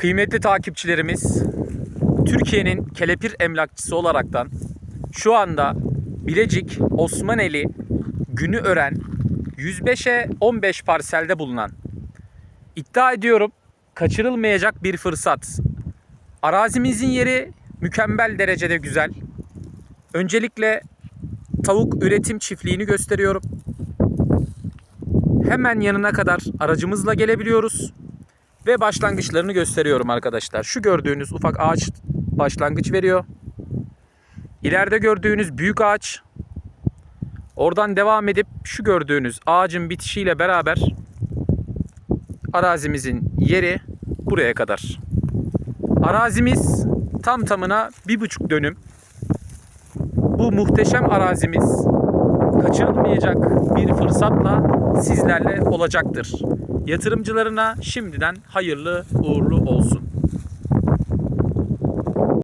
Kıymetli takipçilerimiz, Türkiye'nin kelepir emlakçısı olaraktan şu anda Bilecik, Osmaneli, Günüören 105'e 15 parselde bulunan iddia ediyorum kaçırılmayacak bir fırsat. Arazimizin yeri mükemmel derecede güzel. Öncelikle tavuk üretim çiftliğini gösteriyorum. Hemen yanına kadar aracımızla gelebiliyoruz ve başlangıçlarını gösteriyorum arkadaşlar. Şu gördüğünüz ufak ağaç başlangıç veriyor. İleride gördüğünüz büyük ağaç. Oradan devam edip şu gördüğünüz ağacın bitişiyle beraber arazimizin yeri buraya kadar. Arazimiz tam tamına bir buçuk dönüm. Bu muhteşem arazimiz kaçırılmayacak bir fırsatla sizlerle olacaktır. Yatırımcılarına şimdiden hayırlı uğurlu olsun.